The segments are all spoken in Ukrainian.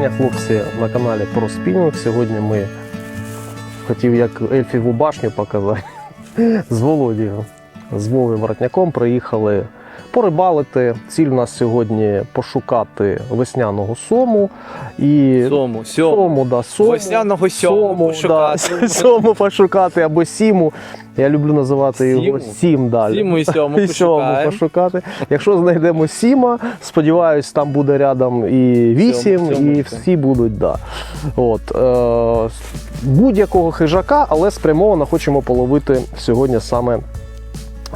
Вітання, хлопці, на каналі про спінінг. Сьогодні ми хотів як Ельфіву башню показати з Володією, з Вовою Воротняком приїхали порибалити. Ціль у нас сьогодні пошукати весняного сому і Сому, сьому. сому, да, сому, Весняного сьому пошукати. Да, сому пошукати або сіму. Я люблю називати його сім далі. Сіму і сьому І сьому пошукати. Якщо знайдемо сіма, сподіваюсь, там буде рядом і вісім, Сьому, сьому, і так. всі будуть. Да. От, е, будь-якого хижака, але спрямовано хочемо половити сьогодні саме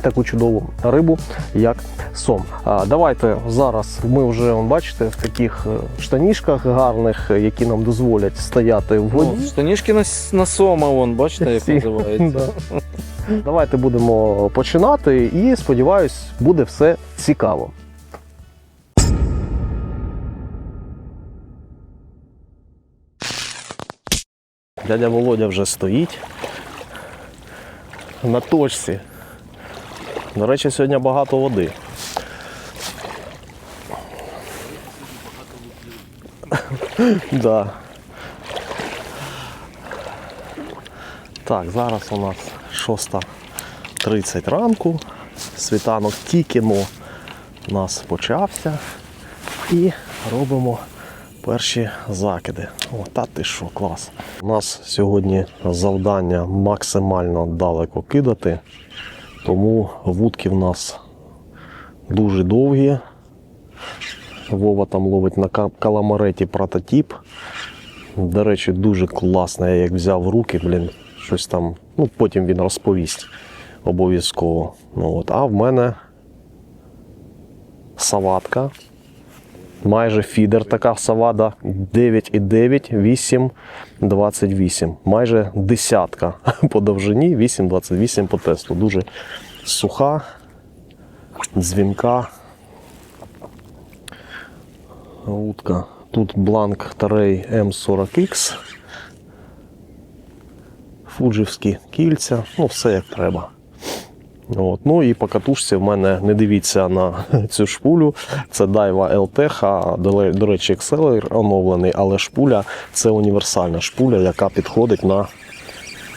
таку чудову рибу, як сом. А, давайте зараз ми вже он, бачите в таких е, штанішках гарних, е, які нам дозволять стояти в воді. Ну, штанішки на, на сома, вон, бачите, як Всі. називається. Да. Давайте будемо починати і сподіваюсь, буде все цікаво. Дядя Володя вже стоїть на точці. До речі, сьогодні багато води. Да. Так, зараз у нас 6.30 ранку. Світанок тільки у нас почався. І робимо перші закиди. О, та ти що, клас. У нас сьогодні завдання максимально далеко кидати, тому вудки в нас дуже довгі. Вова там ловить на каламареті прототип. До речі, дуже класно, я як взяв в руки, блін, щось там. Ну, потім він розповість обов'язково. Ну, от. А в мене саватка. Майже фідер така савада 9,9, 8, 28. Майже десятка по довжині, 8,28 по тесту. Дуже суха, дзвінка. Утка. Тут бланк Тарей М40X. Фуджівські кільця, ну все як треба. От. Ну і по катушці в мене не дивіться на цю шпулю. Це Daiwa LTH, до, речі, Exceler оновлений, але шпуля це універсальна шпуля, яка підходить на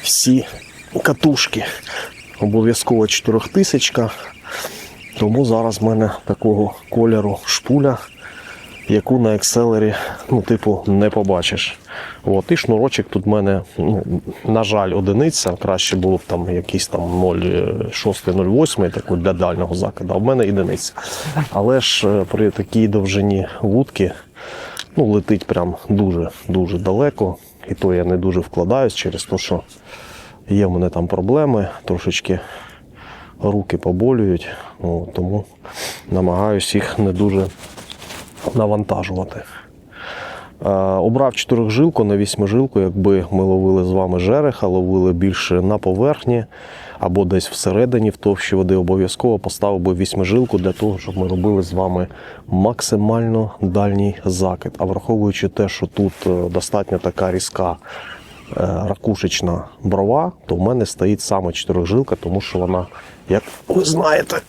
всі катушки. Обов'язково 4000. Тому зараз в мене такого кольору шпуля яку на екселері, ну, типу, не побачиш. От, і шнурочок тут в мене, ну, на жаль, одиниця. Краще було б там якийсь там 0,6-0,8 такий для дальнього закиду, а в мене одиниця. Але ж е, при такій довжині вудки ну, летить прям дуже-дуже далеко. І то я не дуже вкладаюсь через те, що є в мене там проблеми, трошечки руки поболюють, ну, тому намагаюсь їх не дуже навантажувати. Е, обрав чотирьохжилку на вісьмижилку, якби ми ловили з вами жереха, ловили більше на поверхні або десь всередині, в товщі води, обов'язково поставив би вісьмижилку для того, щоб ми робили з вами максимально дальній закид. А враховуючи те, що тут е, достатньо така різка е, ракушечна брова, то в мене стоїть саме чотирьохжилка, тому що вона, як ви знаєте,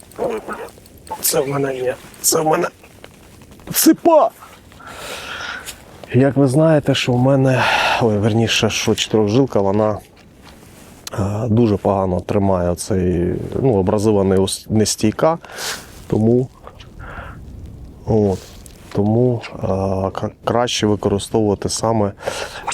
це в мене є, це в мене ципа. Як ви знаєте, що в мене, ой, верніше, що чотирьохжилка, вона е, дуже погано тримає цей, ну, образива не, ус- не стійка, тому, от, тому е, краще використовувати саме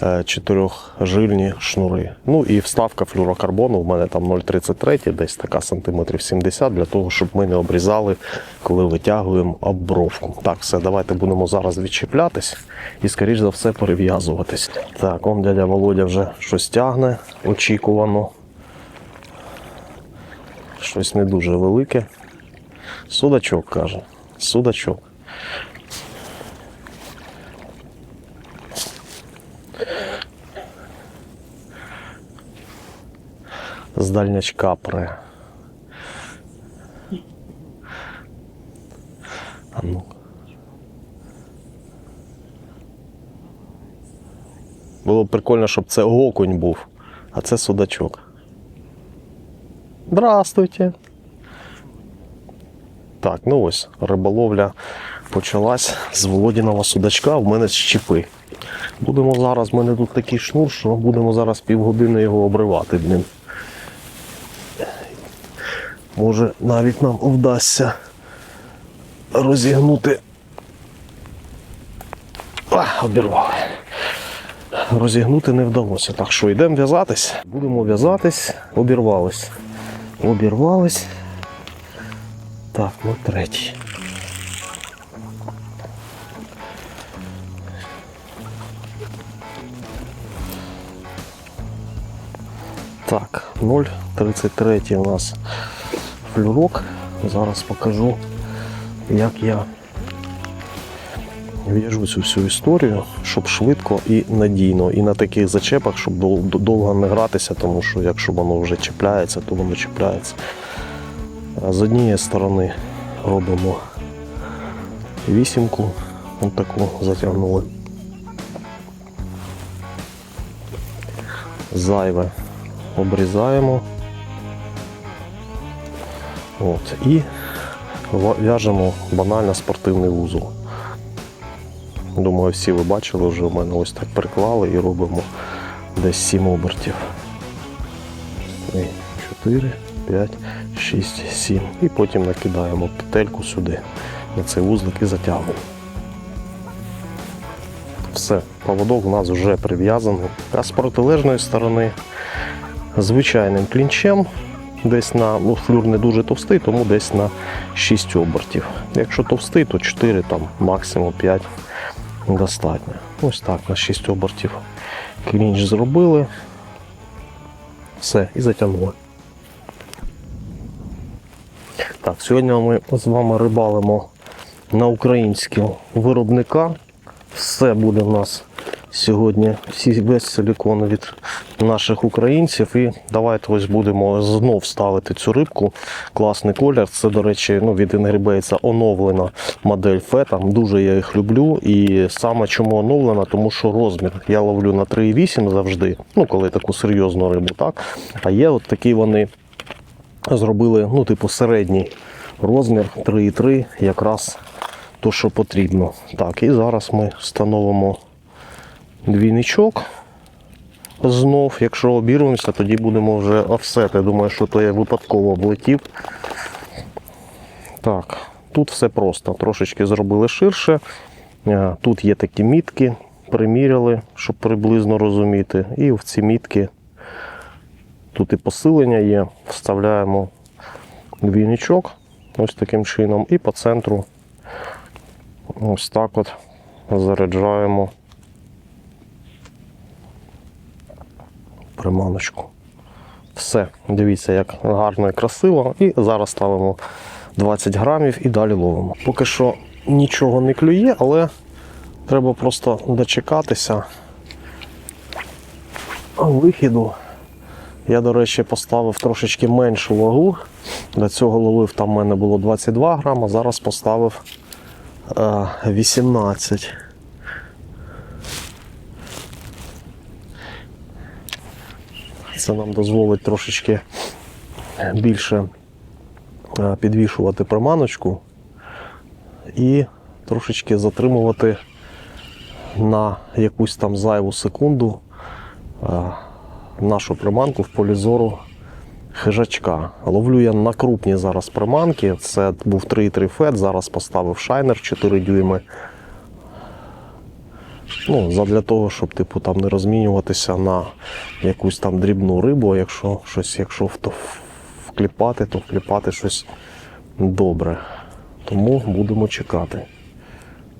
е, чотирьохжильні шнури. Ну і вставка флюрокарбону, в мене там 0,33, десь така сантиметрів 70, для того, щоб ми не обрізали, коли витягуємо оббровку. Так, все, давайте будемо зараз відчіплятись і, скоріш за все, перев'язуватись. Так, он дядя Володя вже щось тягне, очікувано. Щось не дуже велике. Судачок каже. Судачок. З дальнячка пре. А ну. Було б прикольно, щоб це окунь був, а це судачок. Здравствуйте. Так, ну ось риболовля почалась з Володіного судачка, в мене з щепи. Будемо зараз, в мене тут такий шнур, що будемо зараз півгодини його обривати, блін. Може навіть нам вдасться розігнути. А, обірвали. Розігнути не вдалося. Так що йдемо в'язатись. Будемо в'язатись, обірвались. Обірвались. Так, ну третій. Так, 0,33 у нас флюрок. Зараз покажу, як я в'яжу цю всю історію, щоб швидко і надійно. І на таких зачепах, щоб довго не гратися, тому що якщо воно вже чіпляється, то воно чіпляється. З однієї сторони робимо вісімку, ось таку затягнули. Зайве обрізаємо. От, і в'яжемо банально спортивний вузол. Думаю, всі ви бачили вже в мене ось так приклали і робимо десь 7 обертів. 4, 5, 6, 7. І потім накидаємо петельку сюди. На цей вузлик і затягуємо. Все, поводок у нас вже прив'язаний. А з протилежної сторони звичайним клінчем. Десь на ну, флюр не дуже товстий, тому десь на 6 обертів. Якщо товстий, то 4, там, максимум 5 достатньо. Ось так, на 6 обертів клінч зробили. Все, і затягнули. Так, сьогодні ми з вами рибалимо на українського виробника. Все буде в нас сьогодні, всі, весь силікон від наших українців. І давайте ось будемо знов ставити цю рибку. Класний колір. Це, до речі, ну, від Інгрібейца оновлена модель фета. Дуже я їх люблю. І саме чому оновлена, тому що розмір я ловлю на 3,8 завжди, ну коли таку серйозну рибу, так. А є от такі вони зробили, ну, типу, середній розмір 3,3, якраз то, що потрібно. Так, і зараз ми встановимо двійничок. Знов, якщо обірвемося, тоді будемо вже офсет. Я думаю, що то я випадково облетів. Так, тут все просто. Трошечки зробили ширше. Е, Тут є такі мітки, приміряли, щоб приблизно розуміти. І в ці мітки тут і посилення є. Вставляємо двійничок ось таким чином. І по центру ось так от заряджаємо приманочку. Все, дивіться, як гарно і красиво. І зараз ставимо 20 грамів і далі ловимо. Поки що нічого не клює, але треба просто дочекатися вихіду. Я, до речі, поставив трошечки меншу вагу. До цього ловив, там в мене було 22 грама, зараз поставив е, 18. Це нам дозволить трошечки більше е, підвішувати приманочку і трошечки затримувати на якусь там зайву секунду е, нашу приманку в полі зору хижачка. Ловлю я на крупні зараз приманки. Це був 3,3 фет, зараз поставив шайнер 4 дюйми. Ну, задля того, щоб типу, там не розмінюватися на якусь там дрібну рибу, а якщо щось, якщо то вкліпати, то вкліпати щось добре. Тому будемо чекати.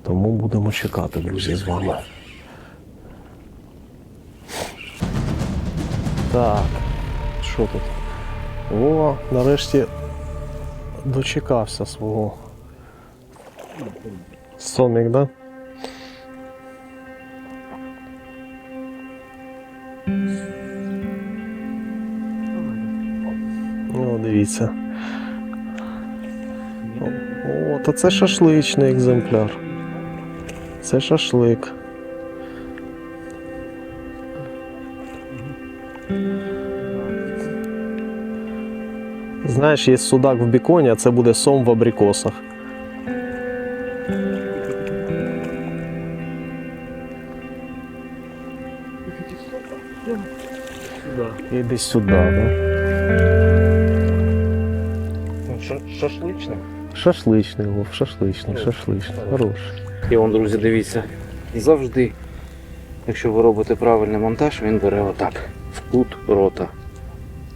Тому будемо чекати, друзі, з вами. Так, що тут? О, нарешті дочекався свого. Сомік, да? дивіться. О, та це шашличний екземпляр. Це шашлик. Знаєш, є судак в біконі, а це буде сом в абрикосах. Іди сюди, да? Шашличний. Шашличний, Вов, шашличний, шашличний. Хороший. І он, друзі, дивіться, завжди, якщо ви робите правильний монтаж, він бере отак, в кут рота.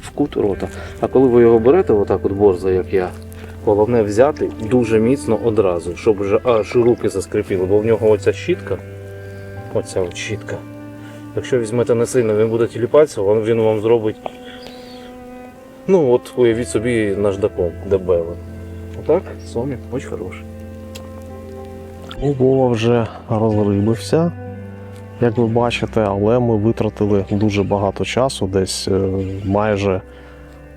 В кут рота. А коли ви його берете, отак от борза, як я, головне взяти дуже міцно одразу, щоб вже аж руки заскрипіли, бо в нього оця щітка, оця от щітка. Якщо візьмете не сильно, він буде тіліпатися, він вам зробить. Ну от уявіть собі наждаком дебелим. Отак, сомік, дуже хороший. Ну, Вова вже розрибився, як ви бачите, але ми витратили дуже багато часу, десь е, майже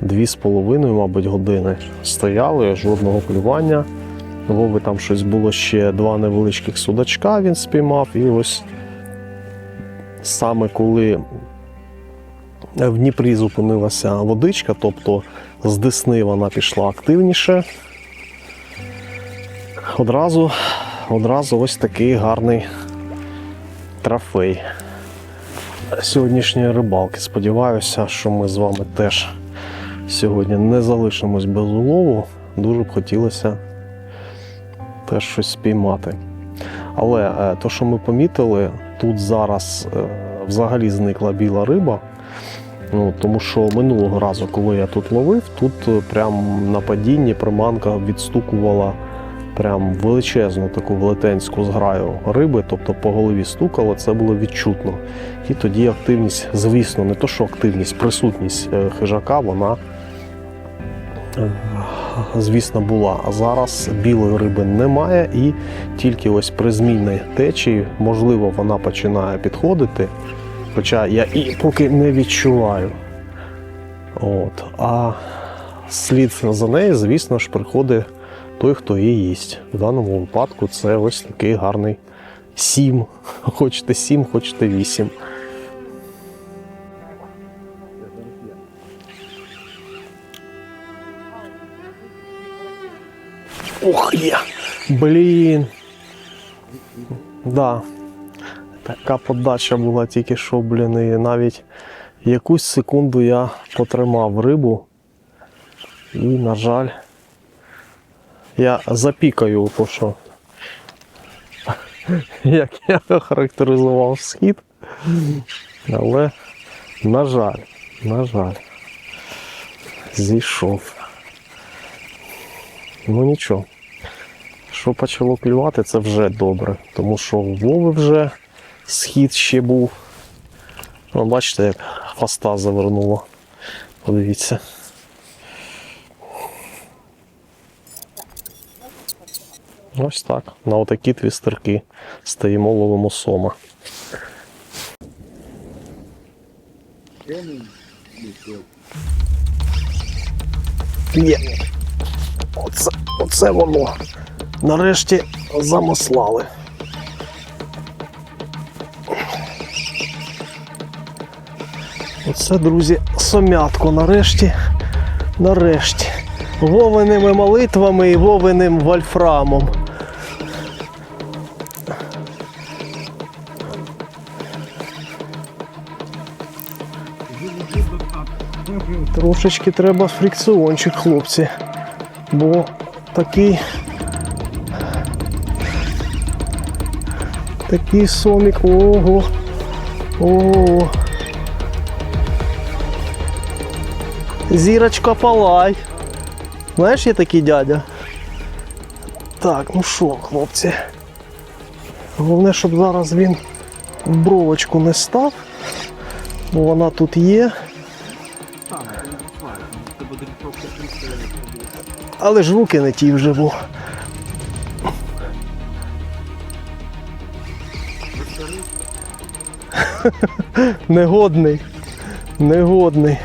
2,5, мабуть, години стояли, жодного клювання. Вови там щось було ще два невеличких судачка він спіймав. І ось саме коли в Дніпрі зупинилася водичка, тобто з Десни вона пішла активніше. Одразу одразу ось такий гарний трофей сьогоднішньої рибалки. Сподіваюся, що ми з вами теж сьогодні не залишимось без улову. Дуже б хотілося теж щось спіймати. Але е, то, що ми помітили, тут зараз е, взагалі зникла біла риба. Ну, тому що минулого разу, коли я тут ловив, тут е, прям на падінні приманка відстукувала прям величезну таку велетенську зграю риби, тобто по голові стукало, це було відчутно. І тоді активність, звісно, не то, що активність, присутність е, хижака, вона, е, звісно, була. А зараз білої риби немає, і тільки ось при змінній течії, можливо, вона починає підходити. Хоча я і поки не відчуваю. От. А слід за нею, звісно ж, приходить той, хто її їсть. В даному випадку це ось такий гарний сім. Хочете сім, хочете вісім. Ух є! Блін. Да. Така подача була тільки що, блін, і навіть якусь секунду я потримав рибу. І, на жаль, я запікаю, то що як я характеризував схід. Але, на жаль, на жаль, зійшов. Ну нічого. Що почало клювати, це вже добре, тому що Вови вже схід ще був. Ну, бачите, як хвоста завернуло. Подивіться. Ось так. На отакі твістерки стоїмо ловимо сома. Є. Оце, оце воно. Нарешті замослали. Оце, друзі, сомятко нарешті. Нарешті. Вовиними молитвами і вовиним вольфрамом. Трошечки треба фрикціончик, хлопці. Бо такий. Такий сомік. Ого. Ого. Зірочка палай. Знаєш, є такий дядя? Так, ну що, хлопці. Головне, щоб зараз він в бровочку не став, бо вона тут є. Але ж руки не ті вже був. Негодний. Негодний.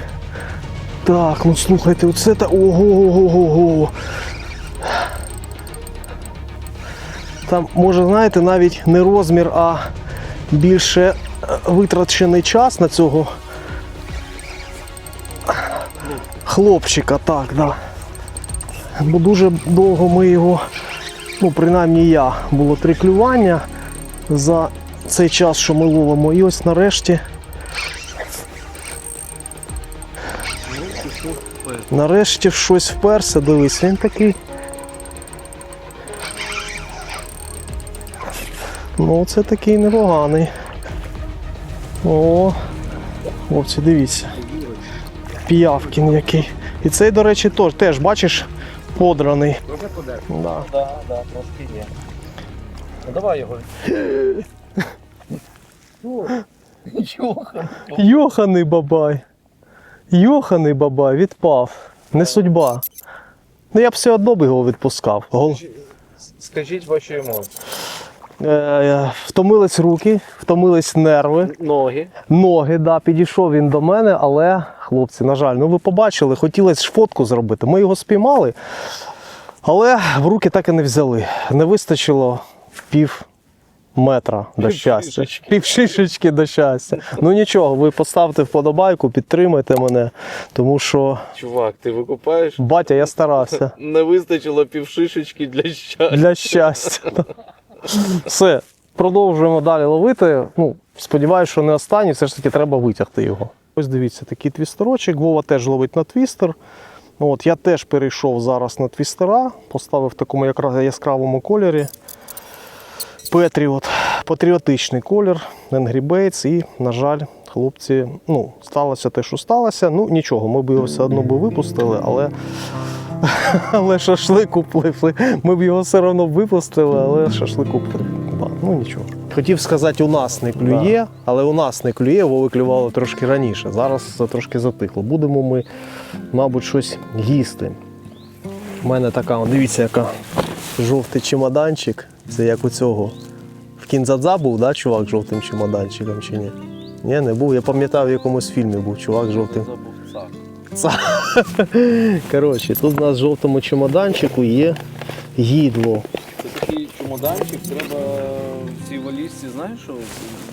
Так, ну слухайте, оце та. Ого-го-го-го. Там, може, знаєте, навіть не розмір, а більше е, витрачений час на цього хлопчика, так, да. Бо дуже довго ми його, ну, принаймні я, було три клювання за цей час, що ми ловимо. І ось нарешті Нарешті в щось вперся, дивись, він такий. Ну, це такий непоганий. О, хлопці, дивіться. Піявкін який. І цей, до речі, теж, теж бачиш, подраний. Дуже подер. Да. Да, да, трошки є. Ну давай його. Йоханий бабай. Йоханий бабай, відпав. Не судьба. Ну я б все одно би його відпускав. Гол... Скажіть ваші емоції. Е, втомились руки, втомились нерви, Ноги. ноги. Да, підійшов він до мене, але, хлопці, на жаль, ну ви побачили, хотілося ж фотку зробити. Ми його спіймали, але в руки так і не взяли. Не вистачило пів метра до щастя. шишечки. Пів шишечки до щастя. Ну нічого, ви поставте вподобайку, підтримайте мене, тому що Чувак, ти викупаєш? батя, я старався. Не вистачило півшишечки для щастя. Для щастя. Все, продовжуємо далі ловити. Ну, сподіваюся, що не останній, все ж таки треба витягти його. Ось дивіться, такий твістерочок. Вова теж ловить на твістер. Ну, От, я теж перейшов зараз на твістера, поставив в такому яскравому кольорі. Петріот. Патріотичний колір, Angry Bates. І, на жаль, хлопці, ну, сталося те, що сталося. Ну, нічого, ми б його все одно би випустили, але але шашлик уплив. Ми б його все одно випустили, але шашлик уплив. Ну нічого. Хотів сказати, у нас не клює, але у нас не клює, Вови клювало трошки раніше. Зараз це трошки затихло. Будемо ми, мабуть, щось їсти. У мене така, дивіться, яка жовтий чемоданчик. Це як у цього. В кінзадза був, да, чувак з жовтим чемоданчиком чи ні? Ні, не був. Я пам'ятав, в якомусь фільмі був чувак з жовтим. Коротше, тут у нас в жовтому чемоданчику є їдло. Це такий чемоданчик, треба в цій валізці, знаєш, що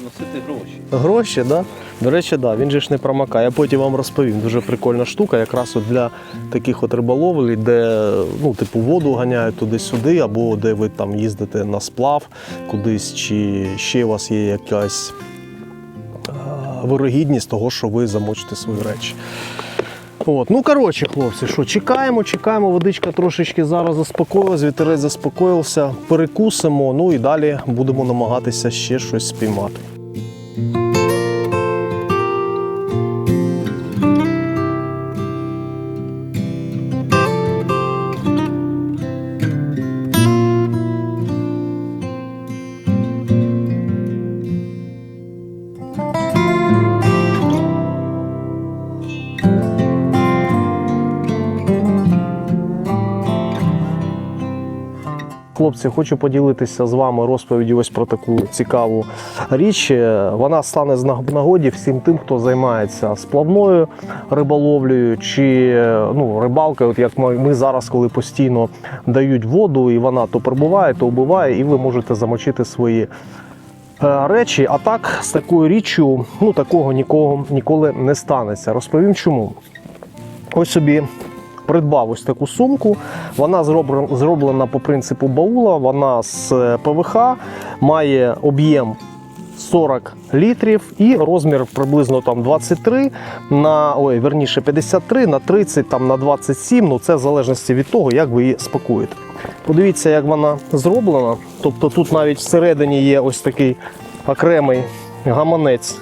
носити гроші. Гроші, да? До речі, да, він же ж не промакає. Я потім вам розповім. Дуже прикольна штука, якраз от для таких от риболовлі, де ну, типу, воду ганяють туди-сюди, або де ви там їздите на сплав кудись, чи ще у вас є якась вирогідність того, що ви замочите свої речі. От, ну коротше, хлопці, що чекаємо, чекаємо, водичка трошечки зараз заспокоїлась, вітерець заспокоївся, перекусимо, ну і далі будемо намагатися ще щось спіймати. Хлопці, хочу поділитися з вами розповіддю ось про таку цікаву річ. Е, Вона стане з нагоді всім тим, хто займається сплавною риболовлею чи е, ну, рибалкою, от як ми, зараз, коли постійно дають воду, і вона то прибуває, то вбиває, і ви можете замочити свої е, речі. А так з такою річчю ну, такого нікого ніколи не станеться. Розповім чому. Ось собі придбав ось таку сумку. Вона зроблена, по принципу баула, вона з е, ПВХ, має об'єм 40 літрів і розмір приблизно там 23 на ой, верніше 53 на 30, там на 27. Ну це в залежності від того, як ви її спакуєте. Подивіться, як вона зроблена. Тобто тут навіть всередині є ось такий окремий гаманець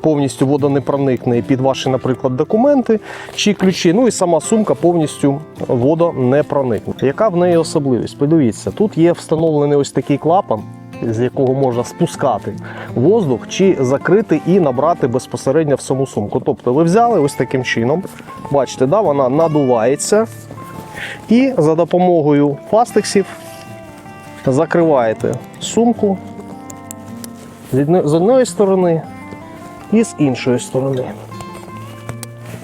повністю водонепроникний під ваші, наприклад, документи чи ключі. Ну і сама сумка повністю водонепроникна. Яка в неї особливість? Подивіться, тут є встановлений ось такий клапан. З якого можна спускати воздух чи закрити і набрати безпосередньо в саму сумку. Тобто ви взяли ось таким чином, бачите, да, вона надувається, і за допомогою фастексів закриваєте сумку з одної сторони і з іншої сторони.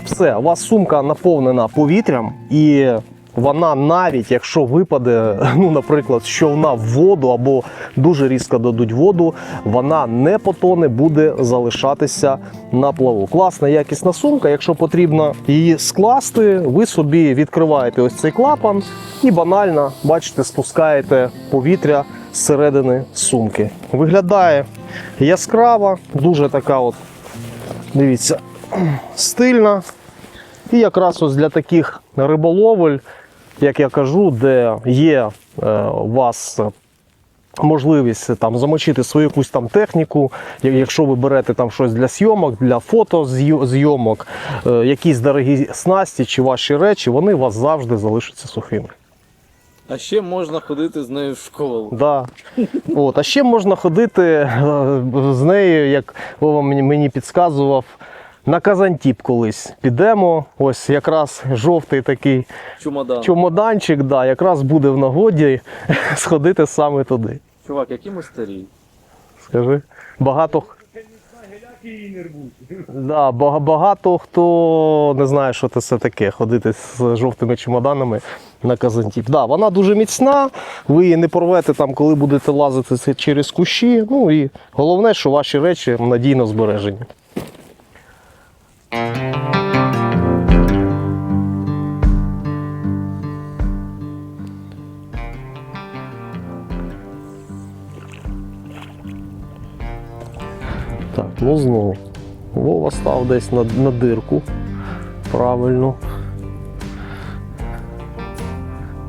Все, у вас сумка наповнена повітрям, і вона навіть якщо випаде, ну, наприклад, з човна в воду або дуже різко дадуть воду, вона не потоне, буде залишатися на плаву. Класна якісна сумка. Якщо потрібно її скласти, ви собі відкриваєте ось цей клапан і банально, бачите, спускаєте повітря з середини сумки. Виглядає яскрава, дуже така от Дивіться, стильна. І якраз ось для таких риболовель, як я кажу, де є е, у вас можливість там замочити свою якусь там техніку, якщо ви берете там щось для зйомок, для фотозйомок, е, якісь дорогі снасті чи ваші речі, вони у вас завжди залишаться сухими. А ще можна ходити з нею в школу. Да. От. А ще можна ходити е, з нею, як Вова мені, підказував, на Казантіп колись підемо. Ось якраз жовтий такий Чумодан. чемоданчик, да, якраз буде в нагоді сходити саме туди. Чувак, які ми старі. Скажи. Багато. Х- Да, бага- багато хто не знає, що це таке, ходити з жовтими чемоданами на Казантіп. Да, вона дуже міцна, ви її не порвете там, коли будете лазити через кущі. Ну і головне, що ваші речі надійно збережені. Ну знову. Вова став десь на, на дирку. Правильно.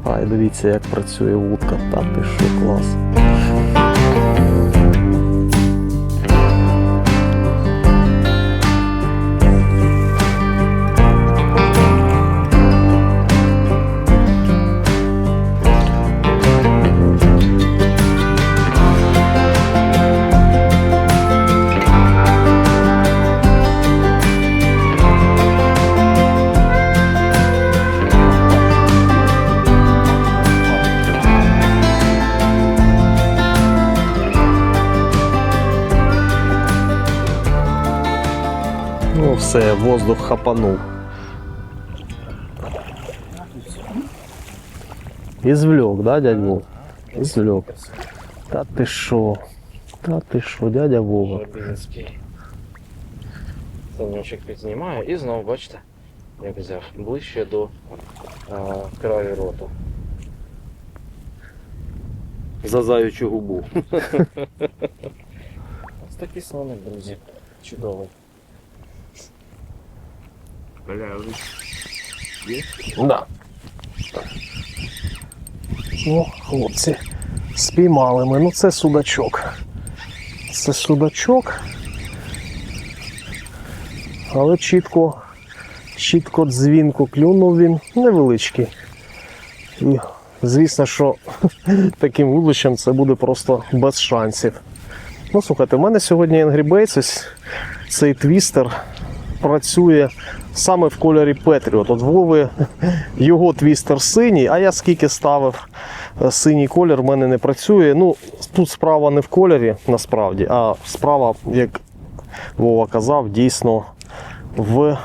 Ай, дивіться, як працює вудка. Та ти що клас. Все, воздух хапанув. Ізвлек, да, дядь Вов? Ізвлек. Та ти що? Та ти що, дядя Вова? Санечок підзнімаю і знову, бачите, як взяв ближче до а, краю рота. За заючу губу. Ось такий соник, друзі. Чудовий. Бля, Да. Ну, хлопці, спіймали ми. Ну це судачок. Це судачок. Але чітко, чітко дзвінку клюнув він невеличкий. І звісно, що таким вуличем це буде просто без шансів. Ну, слухайте, в мене сьогодні Angry Bates, ось цей твістер працює саме в кольорі Patriot. От Вови його твістер синій, а я скільки ставив е, синій колір, в мене не працює. Ну, тут справа не в кольорі насправді, а справа, як Вова казав, дійсно в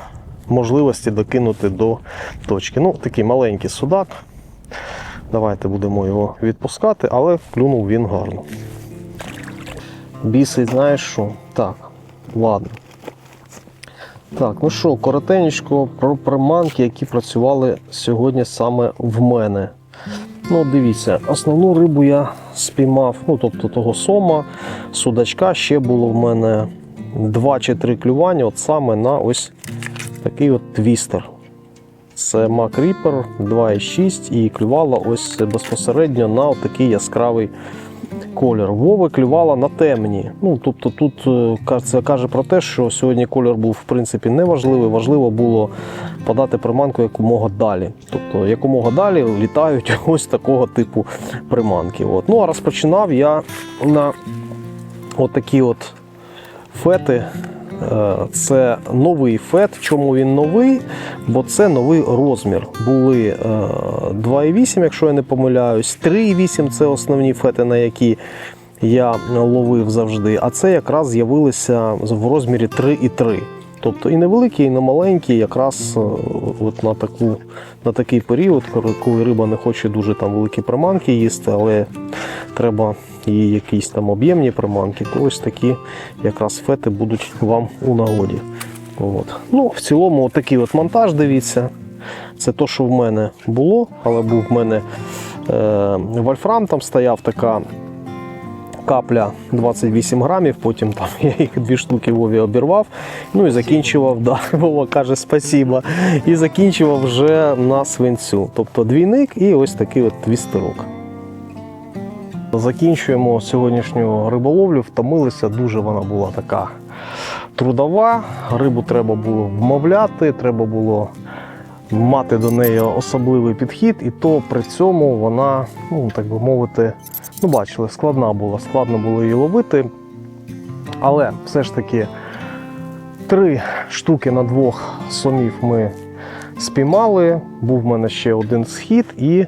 можливості докинути до точки. Ну, такий маленький судак. Давайте будемо його відпускати, але клюнув він гарно. Бісить, знаєш що? Так, ладно. Так, ну що, коротенько про приманки, які працювали сьогодні саме в мене. Ну, дивіться, основну рибу я спіймав, ну тобто того сома, судачка, ще було в мене 2 чи 3 клювання, от саме на ось такий от твістер. Це Reaper 2,6 і клювала ось безпосередньо на такий яскравий колір. Вови клювала на темні. Ну, тобто тут е, це каже про те, що сьогодні колір був в принципі не важливий. Важливо було подати приманку якомога далі. Тобто якомога далі літають ось такого типу приманки. От. Ну а розпочинав я на отакі от фети. Е, Це новий фет. Чому він новий? Бо це новий розмір. Були е, 2,8, якщо я не помиляюсь, 3,8 це основні фети, на які я ловив завжди. А це якраз з'явилися в розмірі 3,3. Тобто і невеликі, і не маленькі, якраз е, от на, таку, на такий період, коли риба не хоче дуже там великі приманки їсти, але треба і якісь там об'ємні приманки, то ось такі якраз фети будуть вам у нагоді. От. Ну, в цілому, такий от монтаж, дивіться. Це то, що в мене було, але був в мене е, вольфрам, там стояв така капля 28 грамів, потім там я їх дві штуки Вові обірвав. Ну і закінчував, да, Вова каже спасіба. І закінчував вже на свинцю. Тобто двійник і ось такий от твістерок. Закінчуємо сьогоднішню риболовлю. Втомилися, дуже вона була така трудова. Рибу треба було вмовляти, треба було мати до неї особливий підхід, і то при цьому вона, ну так би мовити, ну бачили, складна була, складно було її ловити. Але все ж таки три штуки на двох сомів ми спіймали. Був в мене ще один схід і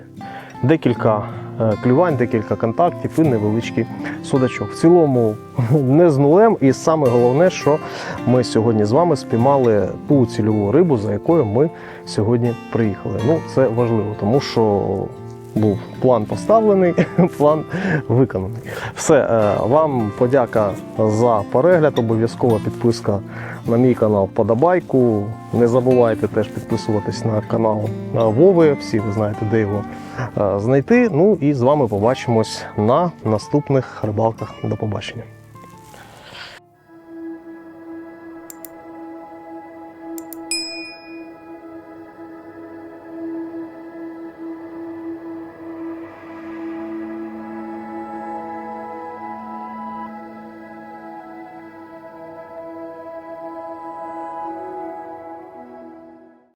декілька клювань, декілька контактів і невеличкий судачок. В цілому не з нулем. І саме головне, що ми сьогодні з вами спіймали ту цільову рибу, за якою ми сьогодні приїхали. Ну, це важливо, тому що був план поставлений, план виконаний. Все, е, вам подяка за перегляд. Обов'язкова підписка на мій канал Подобайку. Не забувайте теж підписуватись на канал Вови. Всі ви знаєте, де його е, знайти. Ну і з вами побачимось на наступних рибалках. До побачення.